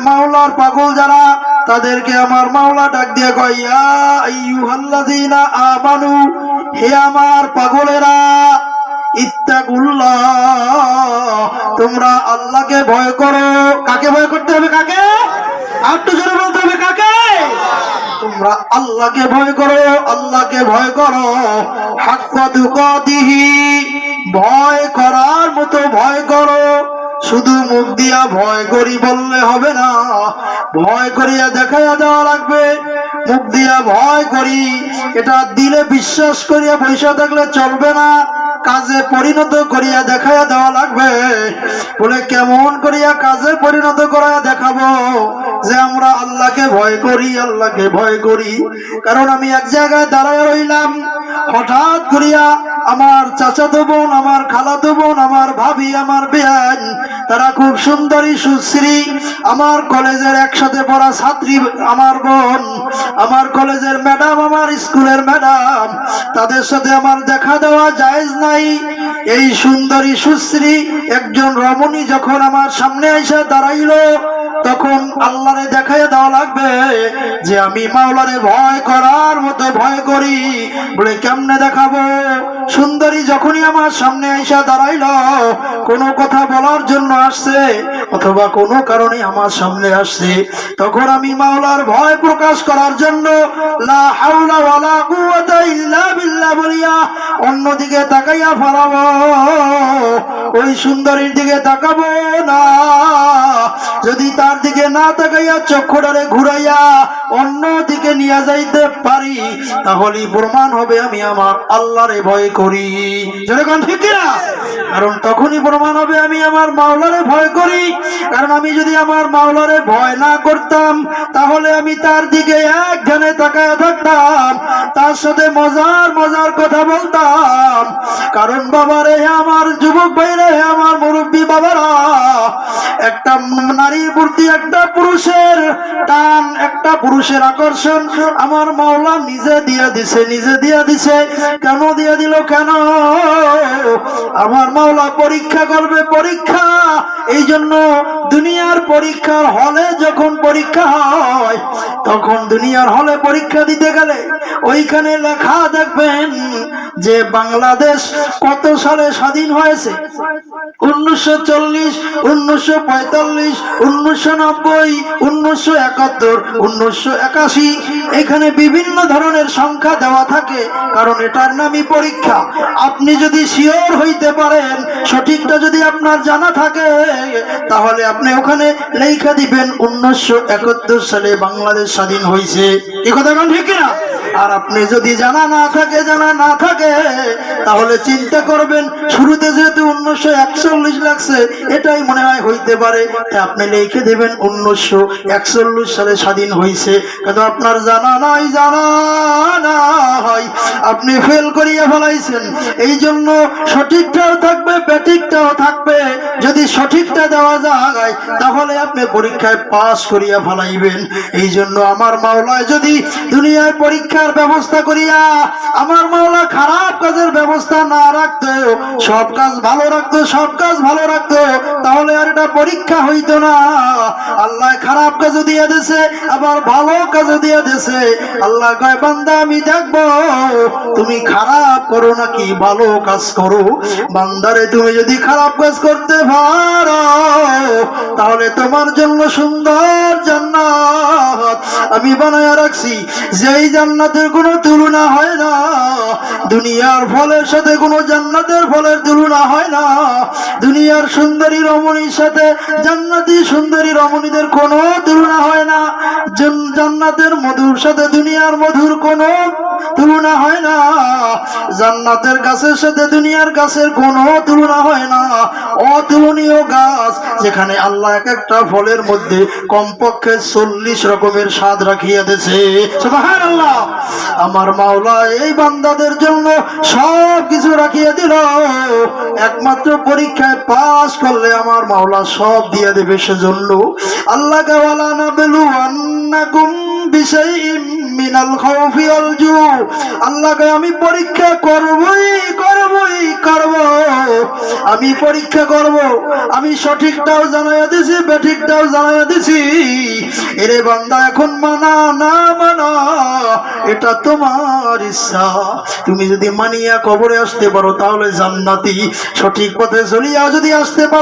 মাওলার পাগল যারা, তাদেরকে আমার মাওলা ডাক দিয়ে কয় আইয়ুহাল্লাযীনা আমানু, হে আমার পাগলেরা, ইত্তাকুল্লাহ, তোমরা আল্লাহকে ভয় করো। কাকে ভয় করতে হবে কাকে? একটু জোরে বলতে হবে কাকে? তোমরা আল্লাহকে ভয় করো, আল্লাহকে ভয় করো। হাক্কাতুকাতিহি ভয় করার মতো ভয় করো। শুধু মুখ দিয়া ভয় করি বললে হবে না। ভয় করিয়া দেখাইয়া দেওয়া লাগবে। মুখ দিয়া ভয় করি, এটা দিলে বিশ্বাস করিয়া পয়সা থাকলে চলবে না। কাজে পরিণত করিয়া দেখাইয়া দেওয়া লাগবে। বলে কেমন করিয়া কাজে পরিণত করিয়া দেখাবো যে আমরা আল্লাহকে ভয় করি, আল্লাহকে ভয় করি। কারণ আমি এক জায়গায় দাঁড়ায় রইলাম, হঠাৎ করিয়া আমার চাচাতো বোন, আমার খালাতো বোন, আমার ভাবি, আমার বেয়ান তারা খুব সুন্দরী, সুশ্রী। আমার কলেজের একসাথে পড়া ছাত্রী আমার বোন, আমার কলেজের ম্যাডাম, আমার স্কুলের ম্যাডাম। তাদের সাথে আমার দেখা দেওয়া জায়েজ নাই। এই সুন্দরী, সুশ্রী একজন রমণী যখন আমার সামনে এসে দাঁড়াইলো তখন আল্লাহরে দেখাইয়া দেওয়া লাগবে যে আমি মাওলারে ভয় করার মতো ভয় করি। বলে কেমনে দেখাবো? সুন্দরী যখনই আমার সামনে আইসা দাঁড়াইল, কোনো কথা বলার জন্য আসছে অথবা কোনো কারণে আমার সামনে আসছে, তখন আমি মাওলার ভয় প্রকাশ করার জন্য অন্যদিকে তাকাইয়া ফেলাবো। ওই সুন্দরীর দিকে তাকাবো না। যদি তার দিকে না তাকাইয়া চক্ষুটারে ঘুরাইয়া অন্য দিকে নিয়ে যাইতে পারি, তাহলেই প্রমাণ হবে আমি আমার আল্লাহরে ভয় করি। যেরকম ঠিক না কারণ তখনই প্রমাণ হবে আমি আমার মাওলারে ভয় করি। কারণ আমি যদি আমার মাওলারে ভয় না করতাম, তাহলে আমি তার দিকে এক ধ্যানে তাকায় থাকতাম। তার সাথে মজার মজার কথা বলতাম। কারণ বাবা রে আমার যুবক ভাই রে আমার মুরব্বী বাবারা, একটা নারীর মূর্তি একটা পুরুষের টান একটা পুরুষের আকর্ষণ আমার মাওলা নিজে দিয়ে দিছে, নিজে দিয়ে দিছে। কেন দিয়ে দিল কেন? আমার মাওলা পরীক্ষা করবে পরীক্ষা। এই জন্য দুনিয়ার পরীক্ষার হলে যখন পরীক্ষা হয়, তখন দুনিয়ার হলে পরীক্ষা দিতে গেলে ওইখানে লেখা দেখবেন যে বাংলাদেশ কত সালে স্বাধীন হয়েছে? উনিশশো চল্লিশ, উনিশশো পঁয়তাল্লিশ, উনিশশো নব্বই, উনিশশো একাত্তর উনিশশো একাশি, এখানে বিভিন্ন ধরনের সংখ্যা দেওয়া থাকে, কারণ এটার নামই পরীক্ষা। আপনি যদি শিওর হইতে পারেন, সঠিকটা যদি আপনার জানা থাকে, তাহলে আপনি ওখানে লেখা দিবেন উনিশশো একাত্তর সালে বাংলাদেশ স্বাধীন হয়েছে এ কথা ঠিক না আর আপনি যদি জানা না থাকে, জানা না থাকে, তাহলে চিন্তা করবেন, শুরুতে যেহেতু উনিশশো একচল্লিশ লাগছে, এটাই মনে হয় হইতে পারে। আপনি লিখে দেবেন, উনিশশো একচল্লিশ সালে স্বাধীন হয়েছে কিন্তু আপনার জানা নাই জানা নাই আপনি ফেল করিয়া ফেলাইছেন। এই জন্য সঠিকটাও থাকবে, ব্যাটিকটাও থাকবে। যদি সঠিকটা দেওয়া যায় তাহলে আপনি পরীক্ষায় পাস করিয়া ফেলাইবেন। এই জন্য আমার মাওলায় যদি দুনিয়ায় পরীক্ষার ব্যবস্থা করিয়া আমার মাওলা খারাপ কাজের ব্যবস্থা না রাখতো, সব কাজ ভালো রাখতো, সব কাজ ভালো রাখতো, তাহলে আর এটা পরীক্ষা হইতো না। আল্লাহ খারাপ কাজও দিয়ে দিছে, আবার ভালো কাজও দিয়ে দিছে। আল্লাহ কয়, বান্দা, আমি দেখব, তুমি খারাপ করো নাকি ভালো কাজ করো? বান্দারে তুমি যদি খারাপ কাজ করতে পারো তাহলে তোমার জন্য সুন্দর জান্নাত আমি বানায় রাখছি। যেই জান্নাতের কোনো তুলনা হয় না, দুনিয়ার ফলের সাথে কোনো জান্নাতের ফলের তুলনা হয় না। দুনিয়ার সুন্দরী রমণীর সাথে জান্নাতি সুন্দরী রমণীদের কোনো তুলনা হয় না। জান্নাতের মধুর সাথে দুনিয়ার মধুর কোনো তুলনা হয় না। জান্নাতের গাছের সাথে দুনিয়ার গাছের কোনো তুলনা হয় না। অতুলনীয় গাছ, যেখানে আল্লাহ এক একটা ফলের মধ্যে কমপক্ষে চল্লিশ রকমের স্বাদ রাখিয়া দিয়েছে। আমার মাওলা, এই বান্দাদের জন্য সব কিছু রাখিয়া দিল। একমাত্র পরীক্ষায় পাশ করলে আমার মাওলা সব দিয়ে দেবে সেজন্য। আল্লাহ কাওয়ালা না বেলু নাবলুওয়ান্নাকুম বিশাইইম মিনাল খাউফি ওয়াল জু আল্লাহকে আমি পরীক্ষা করবই করবই, করব। আমি পরীক্ষা করব। আমি সঠিকটাও জানাইয়া দিছি, বেঠিকটাও জানাইয়া দিছি। এরে বান্দা, এখন মানা, না মানা, এটা তোমার ইচ্ছা। তুমি যদি মানিয়া কবরে আসতে পারো, তাহলে জান্নাতি সঠিক পথে চলিয়া যদি আসতে পারো